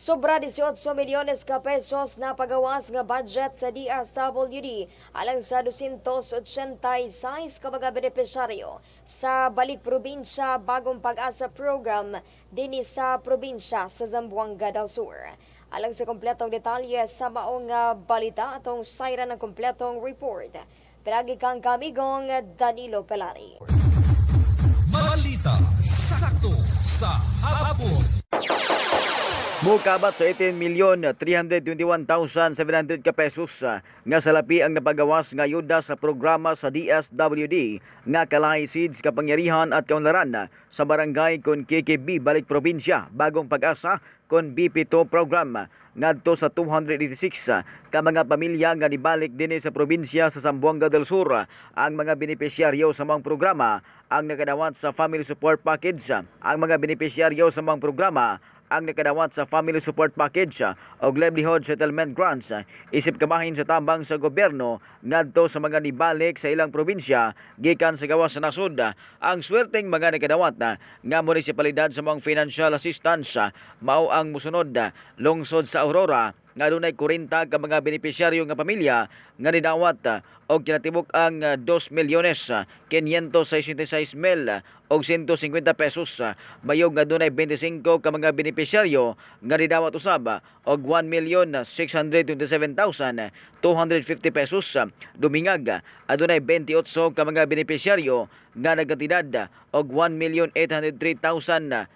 Sobra 18 milyones ka pesos na pagawas nga budget sa DSWD alang sa 286 ka mga benepisyaryo sa Balik Probinsya Bagong Pag-asa Program dinhi sa probinsya sa Zamboanga del Sur. Alang sa kompletong detalye sa maong nga balita atong sayra ng kompletong report. Pinagi kang kamigong Danilo Pelari. Balita sakto sa hapon. Mukabat sa 18 milyon 321,700 ka pesos ah, nga salapi ang napagawas nga ayuda sa programa sa DSWD nga Kalay Seeds kapangyarihan at kaunlaran ah, sa barangay kon Balik Probinsya. Bagong Pag-asa kon BP2 program ah, ngadto sa 286 ah, ka mga pamilya nga nibalik dinhi sa probinsya sa Zamboanga del Sur ang mga benepisyaryo sa mga programa ang nakadawat sa Family Support Package ang mga benepisyaryo sa mga programa ang nakadawat sa Family Support Package ah, o Livelihood Settlement Grants ah, isip kamahin sa tabang sa gobyerno ngadto sa mga nibalik sa ilang probinsya gikan sa gawas sa nasud ah. ang swerteng mga nakadawat na nga munisipalidad sa mga financial assistance mao ang musunod lungsod sa Aurora nga dunay 40 ka mga benepisyaryo nga pamilya nga nidawat ah, og kinatibuk ang ah, 2 milyones ah, 566 mil ah, og 150 pesos mayog nga dunay 25 ka mga benepisyaryo nga nidawat usab og 1 milyon 627,250 pesos dumingag adunay 28 ka mga benepisyaryo nga nagkatidad og 1 milyon 803,700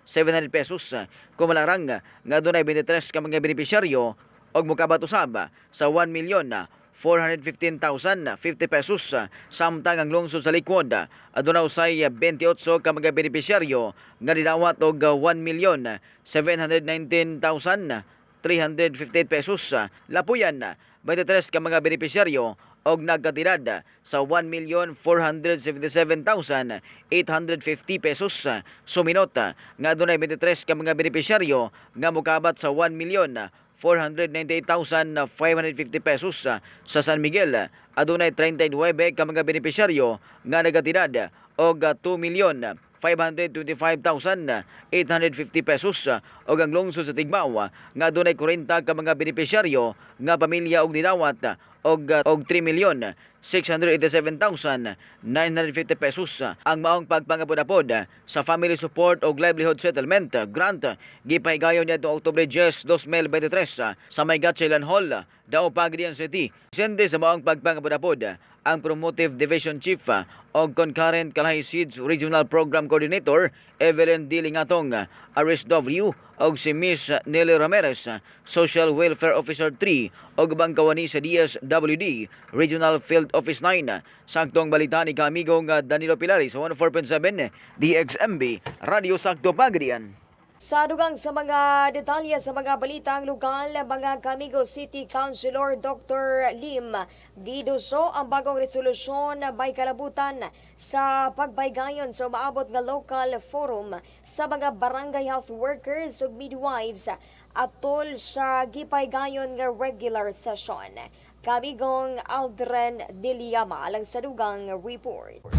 pesos kumalarang nga dunay 23 ka mga benepisyaryo og mukabat usab ah, sa 1 milyon na 415,050 pesos ah, samtang ang lungsod sa likod ah, aduna usay ah, 28 ka mga benepisyaryo nga nidawat og ah, 1 milyon 719,358 pesos ah. lapuyan na 23 ka mga benepisyaryo og nagkatidad ah, sa 1,477,850 pesos ah. suminot ah, nga adunay 23 ka mga benepisyaryo nga mukabat sa 1 milyon 498,550 pesos ah, sa San Miguel. Adunay 39 ka mga benepisyaryo nga nagatidad og ah, 2 milyon 525,850 pesos ah, og ang lungsod sa Tigbaw ah, nga adunay 40 ka mga benepisyaryo nga pamilya og nidawat ah, og ah, og 3 milyon 687,950 pesos ang maong pagpangapod-apod ah, sa Family Support og Livelihood Settlement ah, Grant ah, gipahigayon niya Oktubre 10, 2023 ah, sa Maygat Silan Hall, ah, Dao Pagdian City. Sende sa maong pagpangapod-apod ang Promotive Division Chief og Concurrent Kalahi Seeds Regional Program Coordinator Evelyn D. Lingatong, ah, RSW og si Miss Nelly Ramirez, Social Welfare Officer 3 og bangkawani sa DSWD Regional Field Office 9. ah. Saktong balita ni kamigong ah, Danilo Pilari sa 104.7 DXMB Radio Sakto Pagdian. Sa dugang sa mga detalye sa mga balitang lokal, mga Camigo City Councilor Dr. Lim giduso ang bagong resolusyon by kalabutan sa pagbaygayon sa umaabot nga local forum sa mga barangay health workers ug midwives atol sa gipaygayon nga regular session. Kamigong Aldren Diliama alang sa dugang report.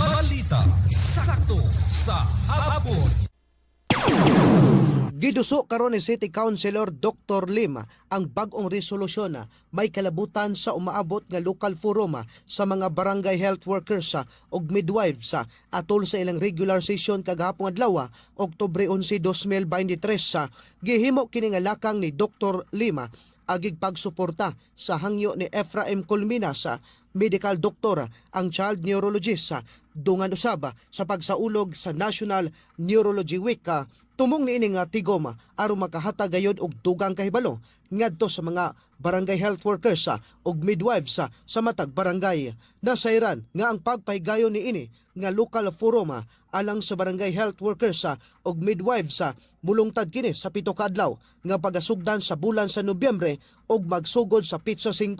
Balita sakto sa hapon. Giduso karon ni City Councilor Dr. Lim ang bag-ong resolusyon may kalabutan sa umaabot nga local forum ah, sa mga barangay health workers ug midwives atol sa ilang regular session kagahapon adlaw ah, Oktubre 11, 2023 sa gihimo kini nga lakang ni Dr. Lima agig pagsuporta sa hangyo ni Ephraim Colmina sa medical doctor ang child neurologist sa dungan usaba sa pagsaulog sa National Neurology Week ah, tumong niini nga tigom ah, aron makahatag gayud og dugang kahibalo ngadto sa mga barangay health workers ug midwives sa matag barangay. Nasayran nga ang pagpahigayon niini nga local forum ah, alang sa barangay health workers ug midwives mulungtad kini sa pito ka adlaw nga pagasugdan sa bulan sa Nobyembre ug magsugod sa Pizza 5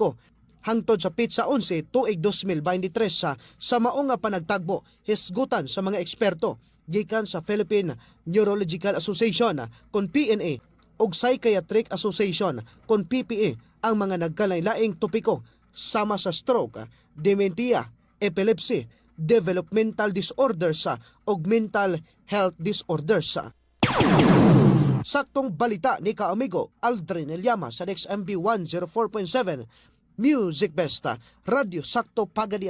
hangtod sa Pizza 11 tuig 2023 sa sa mao nga panagtagbo hisgutan sa mga eksperto gikan sa Philippine Neurological Association kon PNA ug Psychiatric Association kon PPA ang mga nagkalain-laing topiko sama sa stroke, dementia, epilepsy, developmental disorders ug mental health disorders. Sa Saktong balita ni kaamigo Aldrin Elyama sa Next MB 104.7 Music Besta Radio Sakto Pagadian.